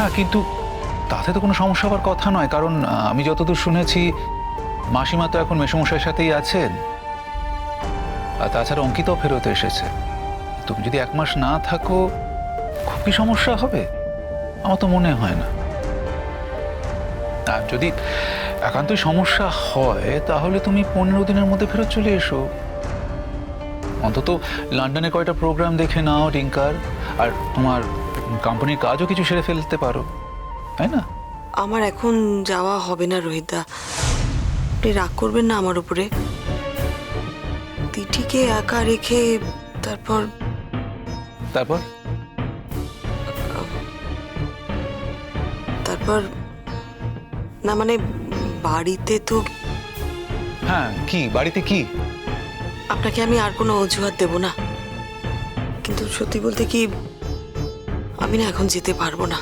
হ্যাঁ কিন্তু তাতে তো কোনো সমস্যা হওয়ার কথা নয়, কারণ আমি যতদূর শুনেছি, মাসিমা তো এখন মেসমশাইয়ের সাথেই আছেন। আর তাছাড়া অঙ্কিতাও ফেরত এসেছে। তুমি যদি এক মাস না থাকো, খুব কি সমস্যা হবে? আমার তো মনে হয় না। আর যদি একান্তই সমস্যা হয়, তাহলে তুমি পনেরো দিনের মধ্যে ফেরত চলে এসো। অন্তত লন্ডনে কয়টা প্রোগ্রাম দেখে নাও, টিঙ্কার। আর তোমার কোম্পানির কাজও কিছু সেরে ফেলতে পারো তাই না? আমার এখন যাওয়া হবে না রোহিতদা আপনি রাগ করবেন না আমার উপরে। তিটিকে একা রেখে তারপর তারপর? তারপর না মানে বাড়িতে তো হ্যাঁ কি? বাড়িতে কি? আপনাকে আমি আর কোনো অজুহাত দেব না। কিন্তু সত্যি বলতে কি আমি না এখন যেতে পারব না।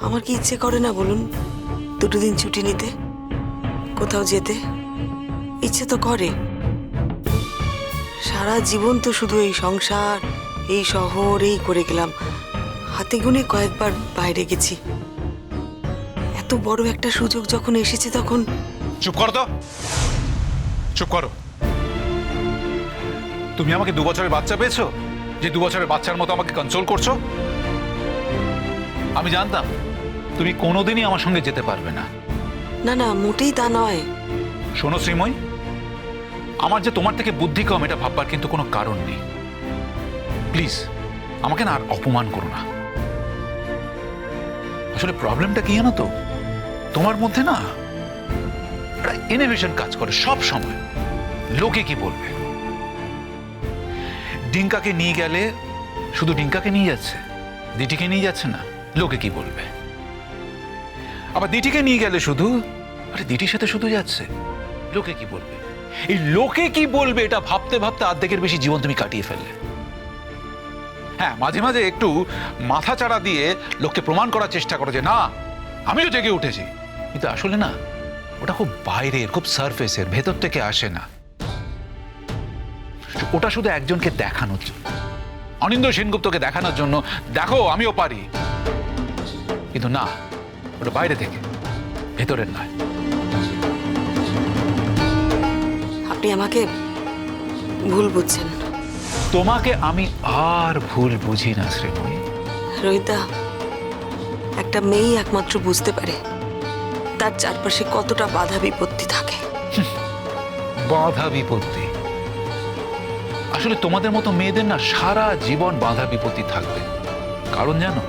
আমার কি ইচ্ছে করে না বলুন? দুটো দিন ছুটি নিতে, কোথাও যেতে। ইচ্ছে তো করে। সারা জীবন তো শুধু এই সংসার, এই শহর, এই করে গেলাম। হাতে গুনে কয়েকবার বাইরে গেছি। এত বড় একটা সুযোগ যখন এসেছে তখন চুপ করো তো। চুপ করো। তুমি আমাকে দু বছরের বাচ্চা পেয়েছ? যে দু বছরের বাচ্চার মতো আমাকে কন্ট্রোল করছ? আমি জানতাম তুমি কোনোদিনই আমার সঙ্গে যেতে পারবে না। না না মোটেই তা নয়। শোনো শ্রীময় আমার যে তোমার থেকে বুদ্ধি কম এটা ভাববার কিন্তু কোনো কারণ নেই। প্লিজ আমাকে না আর অপমান করো না। আসলে প্রবলেমটা কি জানো তো? তোমার মধ্যে না একটা ইনোভেশন কাজ করে সব সময়। লোকে কি বলবে? ডিঙ্কাকে নিয়ে গেলে শুধু ডিঙ্কাকে নিয়ে যাচ্ছে? দিটিকে নিয়ে যাচ্ছে না? লোকে কি বলবে? আবার দিটিকে নিয়ে গেলে শুধু? আরে দিটির সাথে শুধু যাচ্ছে। লোকে কি বলবে? এই লোকে কি বলবে এটা ভাবতে ভাবতে অর্ধেকের বেশি জীবন তুমি কাটিয়ে ফেললে। হ্যাঁ মাঝে মাঝে একটু মাথা চাড়া দিয়ে লোককে প্রমাণ করার চেষ্টা করো যে, না, আমিও জেগে উঠেছি। কিন্তু আসলে না, ওটা খুব বাইরের, খুব সারফেসের ভেতর থেকে আসে না। ওটা শুধু একজনকে দেখানোর জন্য। অনিন্দ সেনগুপ্তকে দেখানোর জন্য দেখো আমিও পারি। কিন্তু না ওটা বাইরে থেকে ভেতরের নয়। আপনি আমাকে ভুল বুঝছেন। তোমাকে আমি আর ভুল বুঝি না শ্রীময়ী রোহিতা একটা মেয়েই একমাত্র বুঝতে পারে তার চারপাশে কতটা বাধা বিপত্তি থাকে। বাধা বিপত্তি? আসলে তোমাদের মতো মেয়েদের না সারা জীবন বাধা বিপত্তি থাকবে। কারণ জানো?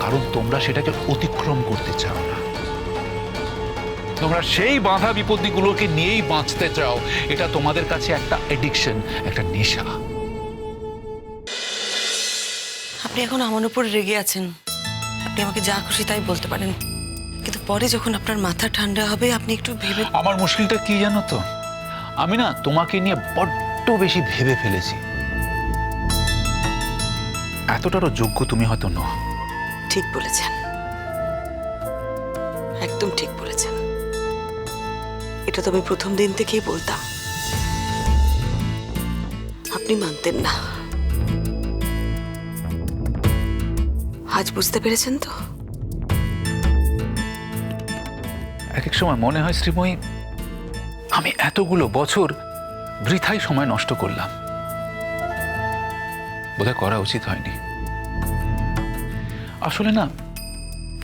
কারণ তোমরা সেটাকে অতিক্রম করতে চাও না। তোমরা সেই বাধা বিপত্তিগুলোকে নিয়েই বাঁচতে চাও। এটা তোমাদের কাছে একটা এডিকশন একটা নেশা। আপনি এখন আমার উপর রেগে আছেন। আপনি আমাকে যা খুশি তাই বলতে পারেন। কিন্তু পরে যখন আপনার মাথা ঠান্ডা হবে আপনি একটু ভেবে আমার মুশকিলটা কি জানো তো? আমি না তোমাকে নিয়ে বড্ড বেশি ভেবে ফেলেছি। এতটারও যোগ্য তুমি হয়তো নও। ঠিক বলেছেন। একদম ঠিক বলেছেন। এটা তো আমি প্রথম দিন থেকেই বলতাম। আপনি মানতেন না। আজ বুঝতে পেরেছেন তো? এক এক সময় মনে হয় শ্রীময়ী আমি এতগুলো বছর বৃথাই সময় নষ্ট করলাম। বোধহয় করা উচিত হয়নি। আসলে না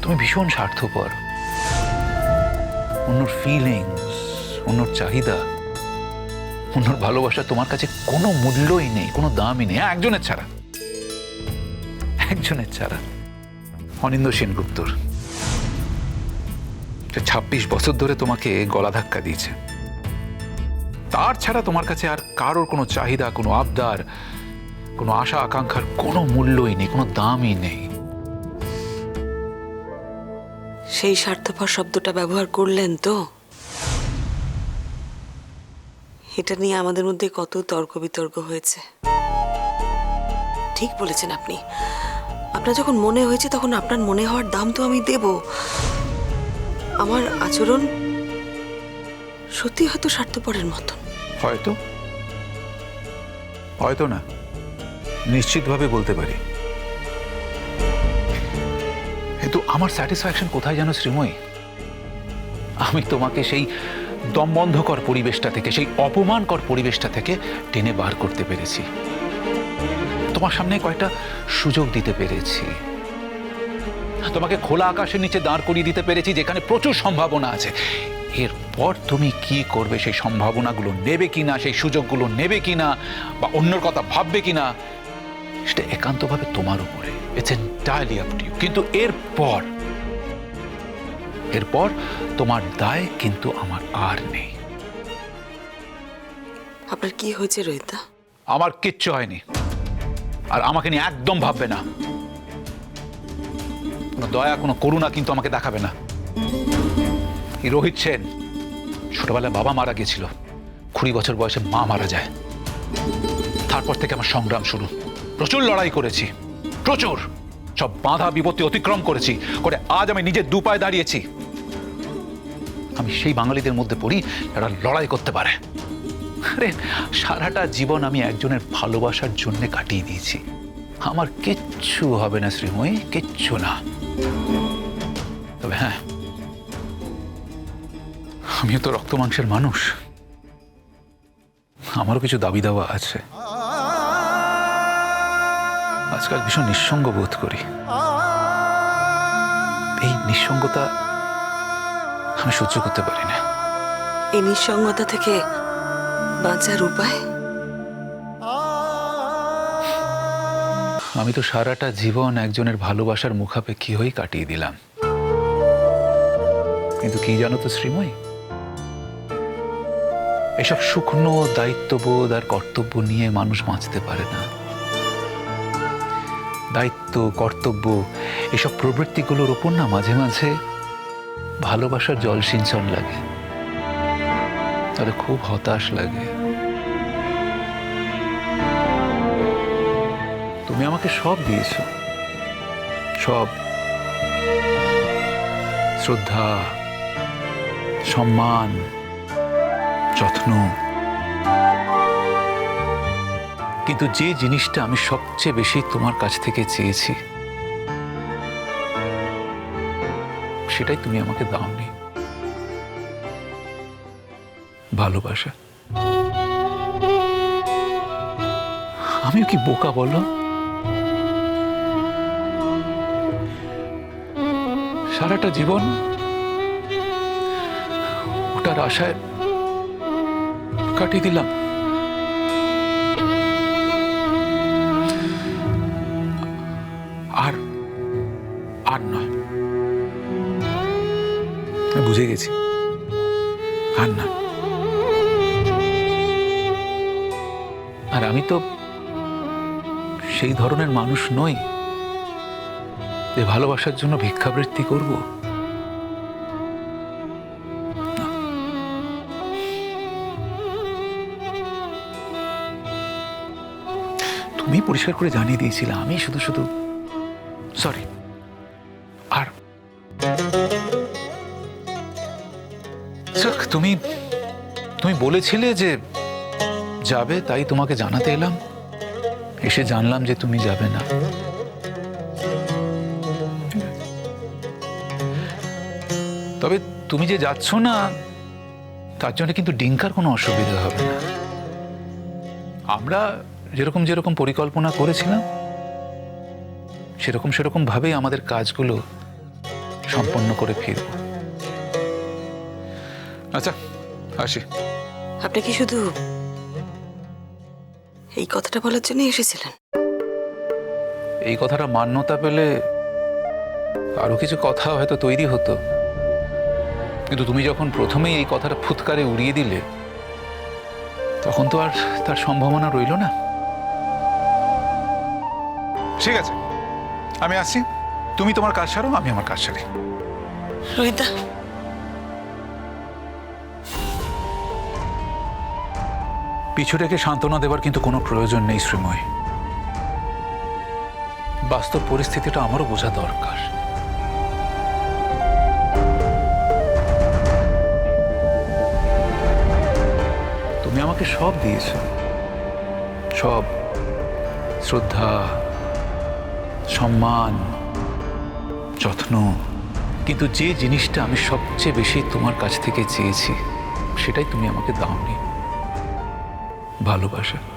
তুমি ভীষণ স্বার্থপর। অন্যর ফিলিংস অন্যর চাহিদা অন্যর ভালোবাসা তোমার কাছে কোনো মূল্যই নেই কোনো দামই নেই। হ্যাঁ, একজনের ছাড়া। একজনের ছাড়া। অনিন্দ সেনগুপ্তর। ছাব্বিশ বছর ধরে তোমাকে গলা ধাক্কা দিয়েছে। তার ছাড়া তোমার কাছে আর কারোর কোনো চাহিদা, কোনো আবদার, কোনো আশা, আকাঙ্ক্ষার কোনো মূল্যই নেই, কোনো দামই নেই। সেই স্বার্থপর শব্দটা ব্যবহার করলেন তো? এটা নিয়ে আমাদের মধ্যে কত তর্ক বিতর্ক হয়েছে। ঠিক বলেছেন আপনি। আপনার যখন মনে হয়েছে তখন আপনার মনে হওয়ার দাম তো আমি দেব। আমার আচরণ সত্যি হয়তো স্বার্থপরের মতন। হয়তো? হয়তো না। নিশ্চিতভাবে বলতে পারি। কিন্তু আমার স্যাটিসফ্যাকশন কোথায় জানো শ্রীময়ী? আমি তোমাকে সেই দমবন্ধকর পরিবেশটা থেকে, সেই অপমানকর পরিবেশটা থেকে টেনে বার করতে পেরেছি। তোমার সামনে কয়েকটা সুযোগ দিতে পেরেছি। তোমাকে খোলা আকাশের নিচে দাঁড় করিয়ে দিতে পেরেছি, যেখানে প্রচুর সম্ভাবনা আছে। এরপর তুমি কি করবে? সেই সম্ভাবনাগুলো নেবে কিনা? সেই সুযোগগুলো নেবে কিনা? বা অন্যর কথা ভাববে কিনা? সেটা একান্তভাবে তোমার উপরে। ইটস এন্টায়ারলি আপ টু কিন্তু এরপর এরপর তোমার দায় কিন্তু আমার আর নেই। আপনার কি হয়েছে রোহিতদা আমার কিচ্ছু হয়নি। আর আমাকে নিয়ে একদম ভাববে না। কোনো দয়া কোনো করুণা কিন্তু আমাকে দেখাবে না। রোহিত সেন? ছোটবেলায় বাবা মারা গেছিল। কুড়ি বছর বয়সে মা মারা যায়। তারপর থেকে আমার সংগ্রাম শুরু। প্রচুর লড়াই করেছি। প্রচুর। সব বাধা বিপত্তি অতিক্রম করেছি। করে আজ আমি নিজের দু পায়ে দাঁড়িয়েছি। আমি সেই বাঙালিদের মধ্যে পড়ি যারা লড়াই করতে পারে। আরে, সারাটা জীবন আমি একজনের ভালোবাসার জন্য কাটিয়ে দিয়েছি। আমার কিচ্ছু হবে না, শ্রীময়ী, কিচ্ছু না। তবে হ্যাঁ আমিও তো রক্ত মাংসের মানুষ। আমারও কিছু দাবি দাওয়া আছে। আজকাল ভীষণ নিঃসঙ্গ বোধ করি। এই নিঃসঙ্গতা আমি সহ্য করতে পারি না। এই নিঃসঙ্গতা থেকে বাঁচার উপায়? আমি তো সারাটা জীবন একজনের ভালোবাসার মুখাপেক্ষী হয়েই কাটিয়ে দিলাম। কিন্তু কি জানো তো শ্রীময়ী? এসব শুকনো দায়িত্ববোধ আর কর্তব্য নিয়ে মানুষ বাঁচতে পারে না। দায়িত্ব, কর্তব্য, এসব প্রবৃত্তিগুলোর ওপর না মাঝে মাঝে ভালোবাসার জল সিঞ্চন লাগে। তাহলে খুব হতাশ লাগে। তুমি আমাকে সব দিয়েছ। সব। শ্রদ্ধা, সম্মান যত্ন। কিন্তু যে জিনিসটা আমি সবচেয়ে বেশি তোমার কাছ থেকে চেয়েছি, সেটাই তুমি আমাকে দাওনি। ভালোবাসা। আমিও কি বোকা বলো সারাটা জীবন ওটার আশায় কাটিয়ে দিলাম। আর আর নয়। বুঝে গেছি। আর না। আর আমি তো সেই ধরনের মানুষ নই যে ভালোবাসার জন্য ভিক্ষাবৃত্তি করব। তুমি পরিষ্কার করে জানিয়ে দিয়েছিলে, আমি শুধু শুধু সরি আর তুমি তুমি বলেছিলে যে যাবে, তাই তোমাকে জানাতে এলাম। এসে জানলাম যে তুমি যাবে না। তবে তুমি যে যাচ্ছ না, তার জন্য কিন্তু ডিঙ্কার কোনো অসুবিধা হবে না। আমরা যেরকম যেরকম পরিকল্পনা করেছিলাম সেরকম সেরকম ভাবেই আমাদের কাজগুলো সম্পন্ন করে ফিরব। আচ্ছা আসি। আপনি কি শুধু এই কথাটা বলার জন্য এসেছিলেন? এই কথাটা মান্যতা পেলে আরও কিছু কথা হয়তো তৈরি হতো। কিন্তু তুমি যখন প্রথমেই এই কথাটা ফুৎকারে উড়িয়ে দিলে তখন তো আর তার সম্ভাবনা রইল না। ঠিক আছে। আমি আসছি তুমি তোমার কাজ সারো আমি আমার কাজ সারি। রোহিতদা পিছু রেখে সান্ত্বনা দেবার কিন্তু কোনো প্রয়োজন নেই শ্রীময়। বাস্তব পরিস্থিতিটা আমারও বোঝা দরকার। তুমি আমাকে সব দিয়েছ। সব। শ্রদ্ধা সম্মান, যত্ন। কিন্তু যে জিনিসটা আমি সবচেয়ে বেশি তোমার কাছ থেকে চেয়েছি, সেটাই তুমি আমাকে দাওনি। ভালোবাসা।